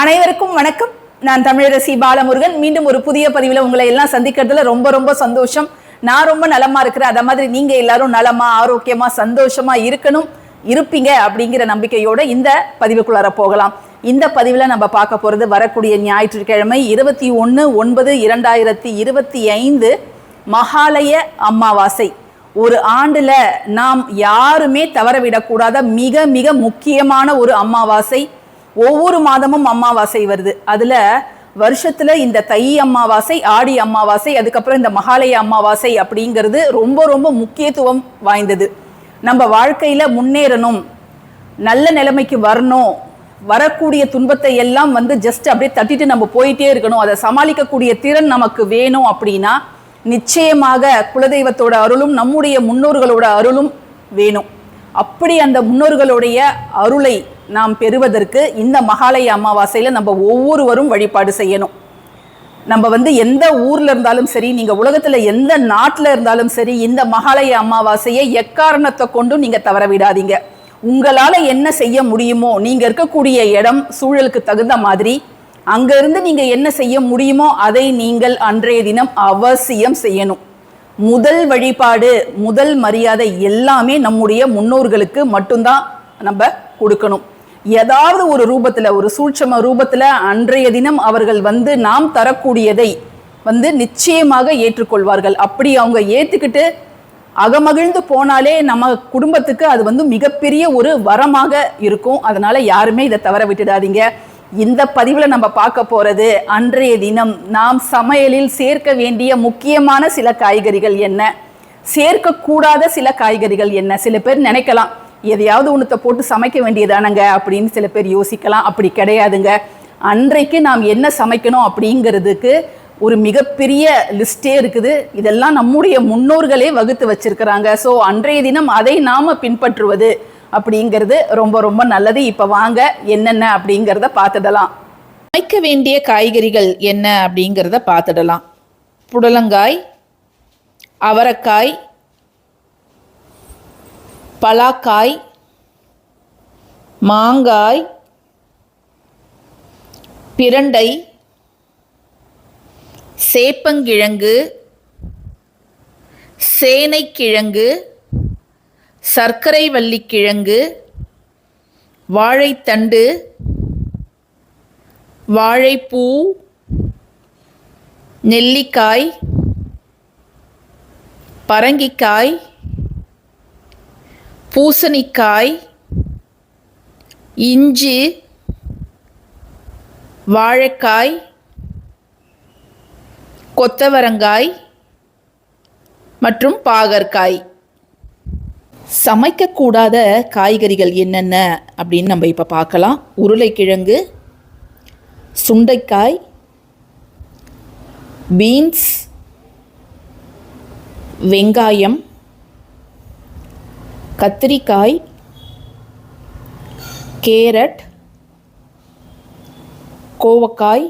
அனைவருக்கும் வணக்கம். நான் தமிழரசி பாலமுருகன். மீண்டும் ஒரு புதிய பதிவில் உங்களை எல்லாம் சந்திக்கிறதுல ரொம்ப ரொம்ப சந்தோஷம். நான் ரொம்ப நலமா இருக்கிறேன். அத மாதிரி நீங்க எல்லாரும் நலமா ஆரோக்கியமா சந்தோஷமா இருக்கணும் இருப்பீங்க அப்படிங்கிற நம்பிக்கையோட இந்த பதிவுக்குள்ளார போகலாம். இந்த பதிவில் நம்ம பார்க்க போகிறது வரக்கூடிய ஞாயிற்றுக்கிழமை இருபத்தி ஒன்று ஒன்பது இரண்டாயிரத்தி இருபத்தி ஐந்து மகாலய அமாவாசை. ஒரு ஆண்டில் நாம் யாருமே தவறவிடக்கூடாத மிக மிக முக்கியமான ஒரு அமாவாசை. ஒவ்வொரு மாதமும் அமாவாசை வருது. அதுல வருஷத்துல இந்த தை அமாவாசை ஆடி அமாவாசை அதுக்கப்புறம் இந்த மகாலய அமாவாசை அப்படிங்கிறது ரொம்ப ரொம்ப முக்கியத்துவம் வாய்ந்தது. நம்ம வாழ்க்கையில முன்னேறணும் நல்ல நிலைமைக்கு வரணும் வரக்கூடிய துன்பத்தை எல்லாம் வந்து ஜஸ்ட் அப்படியே தட்டிட்டு நம்ம போயிட்டே இருக்கணும். அதை சமாளிக்கக்கூடிய திறன் நமக்கு வேணும் அப்படின்னா நிச்சயமாக குலதெய்வத்தோட அருளும் நம்முடைய முன்னோர்களோட அருளும் வேணும். அப்படி அந்த முன்னோர்களுடைய அருளை நாம் பெறுவதற்கு இந்த மகாலய அமாவாசையில் நம்ம ஒவ்வொருவரும் வழிபாடு செய்யணும். நம்ம வந்து எந்த ஊரில் இருந்தாலும் சரி நீங்கள் உலகத்தில் எந்த நாட்டில் இருந்தாலும் சரி இந்த மகாலய அமாவாசையை எக்காரணத்தை கொண்டும் நீங்கள் தவற விடாதீங்க. உங்களால் என்ன செய்ய முடியுமோ நீங்கள் இருக்கக்கூடிய இடம் சூழலுக்கு தகுந்த மாதிரி அங்கேருந்து நீங்கள் என்ன செய்ய முடியுமோ அதை நீங்கள் அன்றைய தினம் அவசியம் செய்யணும். முதல் வழிபாடு முதல் மரியாதை எல்லாமே நம்முடைய முன்னோர்களுக்கு மட்டும்தான் நம்ம கொடுக்கணும். ஏதாவது ஒரு ரூபத்தில் ஒரு சூட்சம ரூபத்தில் அன்றைய தினம் அவர்கள் வந்து நாம் தரக்கூடியதை வந்து நிச்சயமாக ஏற்றுக்கொள்வார்கள். அப்படி அவங்க ஏற்றுக்கிட்டு அகமகிழ்ந்து போனாலே நம்ம குடும்பத்துக்கு அது வந்து மிகப்பெரிய ஒரு வரமாக இருக்கும். அதனால யாருமே இதை தவற விட்டுடாதீங்க. இந்த பதிவில் நம்ம பார்க்க போறது அன்றைய தினம் நாம் சமையலில் சேர்க்க வேண்டிய முக்கியமான சில காய்கறிகள் என்ன? சேர்க்கக்கூடாத சில காய்கறிகள் என்ன? சில பேர் நினைக்கலாம். எதையாவது ஒன்றத்தை போட்டு சமைக்க வேண்டியதானங்க அப்படின்னு சில பேர் யோசிக்கலாம். அப்படி கிடையாதுங்க. அன்றைக்கு நாம் என்ன சமைக்கணும் அப்படிங்கிறதுக்கு ஒரு மிகப்பெரிய லிஸ்டே இருக்குது. இதெல்லாம் நம்முடைய முன்னோர்களே வகுத்து வச்சிருக்கிறாங்க. ஸோ அன்றைய தினம் அதை நாம் பின்பற்றுவது அப்படிங்கிறது ரொம்ப ரொம்ப நல்லது. இப்போ வாங்க என்னென்ன அப்படிங்கிறத பார்த்துடலாம். சமைக்க வேண்டிய காய்கறிகள் என்ன அப்படிங்கிறத பார்த்துடலாம். புடலங்காய் அவரைக்காய் பலாக்காய் மாங்காய் பிரண்டை சேப்பங்கிழங்கு சேனைக்கிழங்கு சர்க்கரை வள்ளிக்கிழங்கு வாழைத்தண்டு வாழைப்பூ நெல்லிக்காய் பரங்கிக்காய் பூசணிக்காய் இஞ்சி வாழைக்காய் கொத்தவரங்காய் மற்றும் பாகற்காய். சமைக்கக்கூடாத காய்கறிகள் என்னென்ன அப்படின்னு நம்ம இப்போ பார்க்கலாம். உருளைக்கிழங்கு சுண்டைக்காய் பீன்ஸ் வெங்காயம் கத்திரிக்காய் கேரட் கோவக்காய்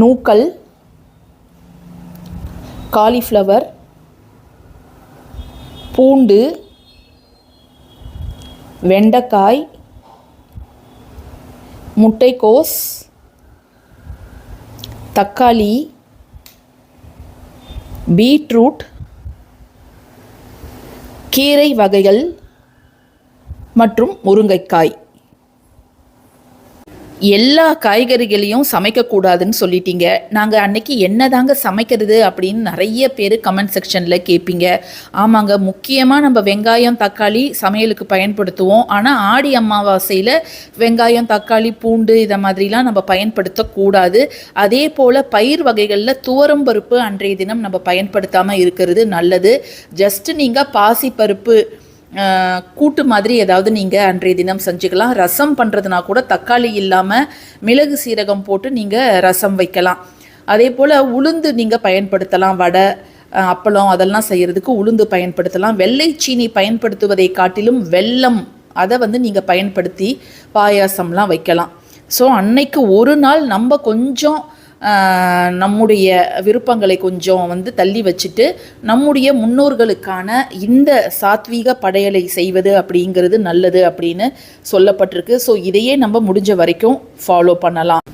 நூக்கல் காலிஃப்ளவர் பூண்டு வெண்டைக்காய் முட்டைக்கோஸ் தக்காளி பீட்ரூட் கீரை வகைகள் மற்றும் முருங்கைக்காய். எல்லா காய்கறிகளையும் சமைக்கக்கூடாதுன்னு சொல்லிட்டீங்க. நாங்கள் அன்னைக்கு என்னதாங்க சமைக்கிறது அப்படின்னு நிறைய பேர் கமெண்ட் செக்ஷனில் கேட்பீங்க ஆமாங்க முக்கியமாக நம்ம வெங்காயம் தக்காளி சமையலுக்கு பயன்படுத்துவோம். ஆனால் ஆடி அமாவாசையில் வெங்காயம் தக்காளி பூண்டு இதை மாதிரிலாம் நம்ம பயன்படுத்தக்கூடாது அதே போல் பயிர் வகைகளில் துவரம்பருப்பு அன்றைய தினம் நம்ம பயன்படுத்தாமல் இருக்கிறது நல்லது. ஜஸ்ட் நீங்கள் பாசிப்பருப்பு கூட்டு மாதிரி ஏதாவது நீங்கள் அன்றைய தினம் செஞ்சுக்கலாம். ரசம் பண்ணுறதுனா கூட தக்காளி இல்லாமல் மிளகு சீரகம் போட்டு நீங்கள் ரசம் வைக்கலாம். அதே போல் உளுந்து நீங்கள் பயன்படுத்தலாம். வடை அப்பளம் அதெல்லாம் செய்கிறதுக்கு உளுந்து பயன்படுத்தலாம். வெள்ளை சீனி பயன்படுத்துவதை காட்டிலும் வெல்லம் அதை வந்து நீங்கள் பயன்படுத்தி பாயாசம்லாம் வைக்கலாம். ஸோ அன்னைக்கு ஒரு நாள் நம்ம கொஞ்சம் நம்முடைய விருப்பங்களை கொஞ்சம் வந்து தள்ளி வச்சுட்டு நம்முடைய முன்னோர்களுக்கான இந்த சாத்வீக படையலை செய்வது அப்படிங்கிறது நல்லது அப்படின்னு சொல்லப்பட்டிருக்கு. ஸோ இதையே நம்ம முடிஞ்ச வரைக்கும் ஃபாலோ பண்ணலாம்.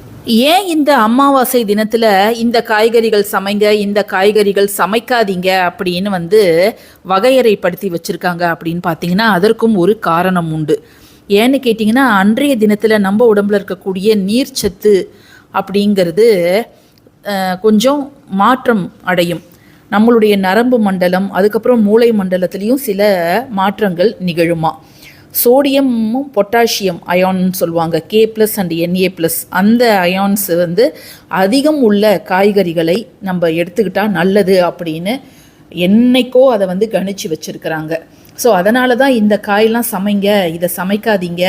ஏன் இந்த அமாவாசை தினத்தில் இந்த காய்கறிகள் சமைங்க இந்த காய்கறிகள் சமைக்காதீங்க அப்படின்னு வந்து வகையறைப்படுத்தி வச்சுருக்காங்க அப்படின்னு பார்த்தீங்கன்னா அதற்கும் ஒரு காரணம் உண்டு. ஏன்னு கேட்டிங்கன்னா அன்றைய தினத்தில் நம்ம உடம்புல இருக்கக்கூடிய நீர்ச்சத்து அப்படிங்கிறது கொஞ்சம் மாற்றம் அடையும். நம்மளுடைய நரம்பு மண்டலம் அதுக்கப்புறம் மூளை மண்டலத்துலேயும் சில மாற்றங்கள் நிகழுமா? சோடியமும் பொட்டாசியம் அயான்னு சொல்லுவாங்க. K plus and NA plus அந்த அயான்ஸ் வந்து அதிகம் உள்ள காய்கறிகளை நம்ம எடுத்துக்கிட்டால் நல்லது அப்படின்னு என்னைக்கோ அதை வந்து கணிச்சு வச்சுருக்கிறாங்க. ஸோ அதனால தான் இந்த காயெல்லாம் சமைங்க இதை சமைக்காதீங்க.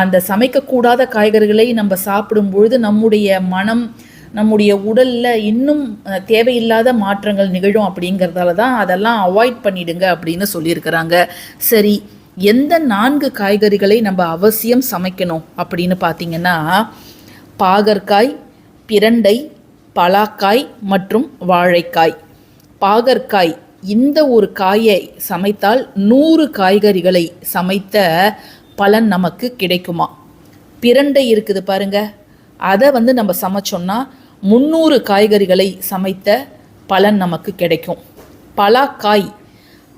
அந்த சமைக்கக்கூடாத காய்கறிகளை நம்ம சாப்பிடும் பொழுது நம்முடைய மனம் நம்முடைய உடலில் இன்னும் தேவையில்லாத மாற்றங்கள் நிகழும் அப்படிங்கிறதால தான் அதெல்லாம் அவாய்ட் பண்ணிடுங்க அப்படின்னு சொல்லியிருக்கிறாங்க. சரி எந்த நான்கு காய்கறிகளை நம்ம அவசியம் சமைக்கணும் அப்படின்னு பார்த்தீங்கன்னா பாகற்காய் பிரண்டை பலாக்காய் மற்றும் வாழைக்காய். பாகற்காய் இந்த ஒரு காயை சமைத்தால் நூறு காய்கறிகளை சமைத்த பலன் நமக்கு கிடைக்குமா? பிரண்டை இருக்குது பாருங்க. அதை வந்து நம்ம சமைச்சோம்னா முந்நூறு காய்கறிகளை சமைத்த பலன் நமக்கு கிடைக்கும். பலாக்காய்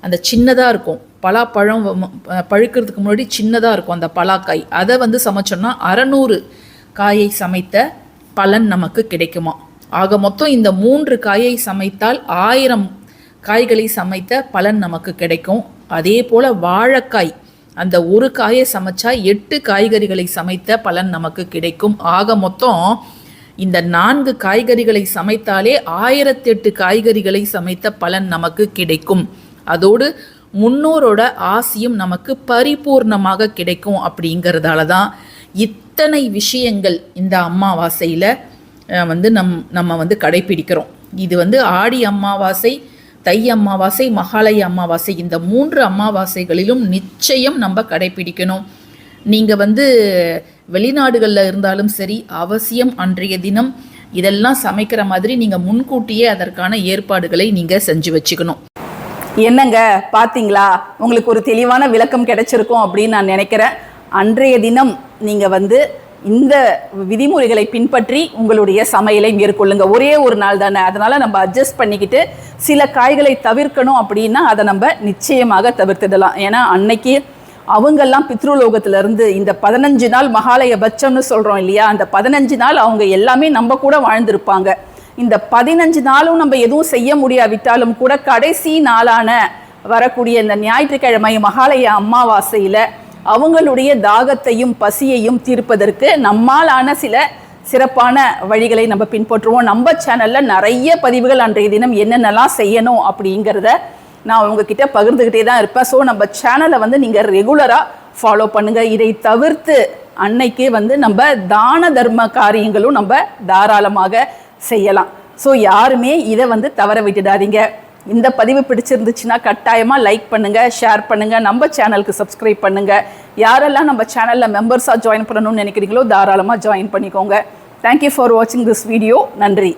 அந்த சின்னதாக இருக்கும். பலாப்பழம் பழுக்கிறதுக்கு முன்னாடி சின்னதாக இருக்கும் அந்த பலாக்காய். அதை வந்து சமைச்சோம்னா அறநூறு காயை சமைத்த பலன் நமக்கு கிடைக்குமா? ஆக மொத்தம் இந்த மூன்று காயை சமைத்தால் ஆயிரம் காய்களை சமைத்த பலன் நமக்கு கிடைக்கும். அதே போல் வாழைக்காய் அந்த ஒரு காயை சமைச்சா எட்டு காய்கறிகளை சமைத்த பலன் நமக்கு கிடைக்கும். ஆக மொத்தம் இந்த நான்கு காய்கறிகளை சமைத்தாலே ஆயிரத்தெட்டு காய்கறிகளை சமைத்த பலன் நமக்கு கிடைக்கும். அதோடு முன்னோரோட ஆசியும் நமக்கு பரிபூர்ணமாக கிடைக்கும் அப்படிங்கிறதால தான் இத்தனை விஷயங்கள் இந்த அமாவாசையில் வந்து நம் நம்ம வந்து கடைப்பிடிக்கிறோம் இது வந்து ஆடி அமாவாசை தை அமாவாசை மகாலய அமாவாசை இந்த மூன்று அமாவாசைகளிலும் நிச்சயம் நம்ம கடைப்பிடிக்கணும். நீங்கள் வந்து வெளிநாடுகளில் இருந்தாலும் சரி அவசியம் அன்றைய தினம் இதெல்லாம் சமைக்கிற மாதிரி நீங்கள் முன்கூட்டியே அதற்கான ஏற்பாடுகளை நீங்கள் செஞ்சு வச்சுக்கணும். என்னங்க பார்த்தீங்களா உங்களுக்கு ஒரு தெளிவான விளக்கம் கிடைச்சிருக்கும் அப்படின்னு நான் நினைக்கிறேன். அன்றைய தினம் நீங்கள் வந்து இந்த விதிமுறைகளை பின்பற்றி உங்களுடைய சமையலை மேற்கொள்ளுங்க. ஒரே ஒரு நாள் தானே. அதனால நம்ம அட்ஜஸ்ட் பண்ணிக்கிட்டு சில காய்களை தவிர்க்கணும் அப்படின்னா அதை நம்ம நிச்சயமாக தவிர்த்திடலாம். ஏன்னா அன்னைக்கு அவங்கெல்லாம் பித்ருலோகத்துலேருந்து இந்த பதினஞ்சு நாள் மகாலய பட்சம்னு சொல்கிறோம் இல்லையா? அந்த பதினஞ்சு நாள் அவங்க எல்லாமே நம்ம கூட வாழ்ந்திருப்பாங்க. இந்த பதினஞ்சு நாளும் நம்ம எதுவும் செய்ய முடியாவிட்டாலும் கூட கடைசி நாளான வரக்கூடிய இந்த ஞாயிற்றுக்கிழமை மகாலய அம்மாவாசையில் அவங்களுடைய தாகத்தையும் பசியையும் தீர்ப்பதற்கு நம்மாலான சில சிறப்பான வழிகளை நம்ம பின்பற்றுவோம். நம்ம சேனலில் நிறைய பதிவுகள் அன்றைய தினம் என்னென்னலாம் செய்யணும் அப்படிங்கிறத நான் உங்ககிட்ட பகிர்ந்துக்கிட்டே தான் இருப்பேன். ஸோ நம்ம சேனலை வந்து நீங்கள் ரெகுலராக ஃபாலோ பண்ணுங்கள் இதை தவிர்த்து அன்னைக்கு வந்து நம்ம தான தர்ம காரியங்களும் நம்ம தாராளமாக செய்யலாம். ஸோ யாருமே இதை வந்து தவற விட்டுடாதீங்க. இந்த பதிவு பிடிச்சிருந்துச்சுன்னா கட்டாயமாக லைக் பண்ணுங்கள் ஷேர் பண்ணுங்கள் நம்ம சேனலுக்கு சப்ஸ்கிரைப் பண்ணுங்கள் யாரெல்லாம் நம்ம சேனலில் மெம்பர்ஸாக ஜாயின் பண்ணணும்னு நினைக்கிறீங்களோ தாராளமாக ஜாயின் பண்ணிக்கோங்க. தேங்க்யூ ஃபார் வாட்சிங் திஸ் வீடியோ நன்றி.